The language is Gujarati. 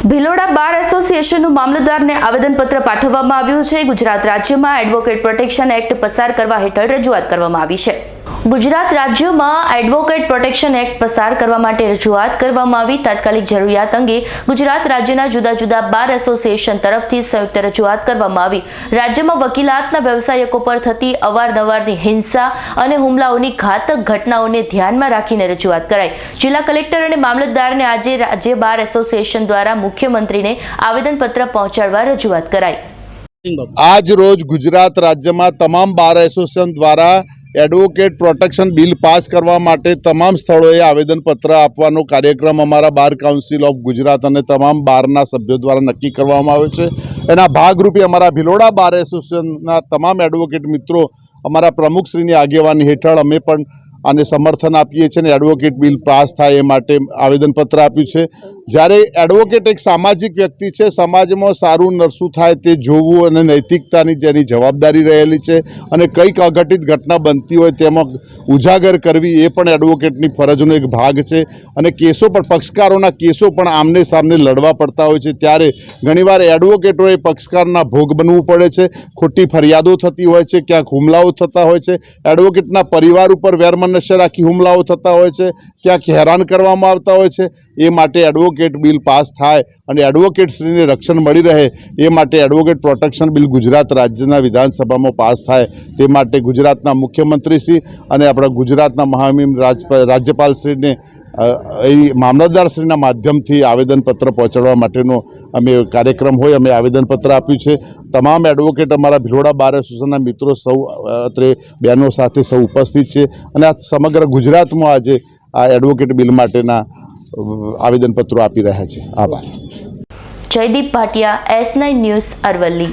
ભિલોડા બાર એસોસિએશનનું મામલતદારને આવેદનપત્ર પાઠવવામાં આવ્યું છે. ગુજરાત રાજ્યમાં એડવોકેટ પ્રોટેક્શન એક્ટ પસાર કરવા હેઠળ રજૂઆત કરવામાં આવી છે. ગુજરાત રાજ્યમાં એડવોકેટ પ્રોટેક્શન એક્ટ પસાર કરવા માટે રજૂઆત કરવામાં આવી. તાત્કાલિક જરૂરિયાત અંગે ગુજરાત રાજ્યના જુદા જુદા બાર એસોસિએશન તરફથી સંયુક્ત રજૂઆત કરવામાં આવી. રાજ્યમાં વકીલાતના વ્યવસાયકો પર થતી અવારનવારની હિંસા અને હુમલાઓની ઘાતક ઘટનાઓને ધ્યાનમાં રાખીને રજૂઆત કરાઈ. જિલ્લા કલેક્ટર અને મામલતદારને આજે રાજ્ય બાર એસોસિએશન દ્વારા મુખ્યમંત્રીને આવેદનપત્ર પહોંચાડવા રજૂઆત કરાઈ. આજ રોજ ગુજરાત રાજ્યમાં તમામ બાર એસોસિએશન દ્વારા એડવોકેટ પ્રોટેક્શન બિલ પાસ કરવા માટે તમામ સ્થળોએ આવેદનપત્ર આપવાનો કાર્યક્રમ અમારા બાર કાઉન્સિલ ઓફ ગુજરાત અને તમામ બારના સભ્યો દ્વારા નક્કી કરવામાં આવ્યો છે. એના ભાગરૂપે અમારા ભિલોડા બાર એસોસિએશનના તમામ એડવોકેટ મિત્રો, અમારા પ્રમુખશ્રીની આગેવાની હેઠળ અમે પણ આને સમર્થન આપીએ છીએ અને એડવોકેટ બિલ પાસ થાય એ માટે આવેદનપત્ર આપ્યું છે. જ્યારે એડવોકેટ એક સામાજિક વ્યક્તિ છે, સમાજમાં સારું નરસું થાય તે જોવું અને નૈતિકતાની જેની જવાબદારી રહેલી છે અને કંઈક અઘટિત ઘટના બનતી હોય તેમાં ઉજાગર કરવી એ પણ એડવોકેટની ફરજનો એક ભાગ છે. અને કેસો પણ, પક્ષકારોના કેસો પણ આમને સામને લડવા પડતા હોય છે. ત્યારે ઘણીવાર એડવોકેટોએ પક્ષકારના ભોગ બનવું પડે છે. ખોટી ફરિયાદો થતી હોય છે, ક્યાંક હુમલાઓ થતા હોય છે. એડવોકેટના પરિવાર ઉપર વેરમનસ્ય રાખી હુમલાઓ થતા હોય છે, ક્યાંક હેરાન કરવામાં આવતા હોય છે, એ માટે એડવોકેટ બિલ પાસ થાય અને એડવોકેટશ્રીને રક્ષણ મળી રહે, એ માટે એડવોકેટ પ્રોટેક્શન બિલ ગુજરાત રાજ્યના વિધાનસભામાં પાસ થાય, તે માટે ગુજરાતના મુખ્યમંત્રીશ્રી અને આપણા ગુજરાતના મહામિમ રાજ રાજ્યપાલશ્રીને એ મામલતદારશ્રીના માધ્યમથી આવેદનપત્ર પહોંચાડવા માટેનો અમે કાર્યક્રમ હોય, અમે આવેદનપત્ર આપ્યું છે. તમામ એડવોકેટ અમારા ભિલોડા બાર એસોસિએશનના મિત્રો સૌ અત્રે બહેનો સાથે સૌ ઉપસ્થિત છે. અને આ સમગ્ર ગુજરાતમાં આજે આ એડવોકેટ બિલ માટેના આવેદનપત્રો આપી રહ્યા છે. આભાર. Jaydeep Bhatia, S nine news Aravalli.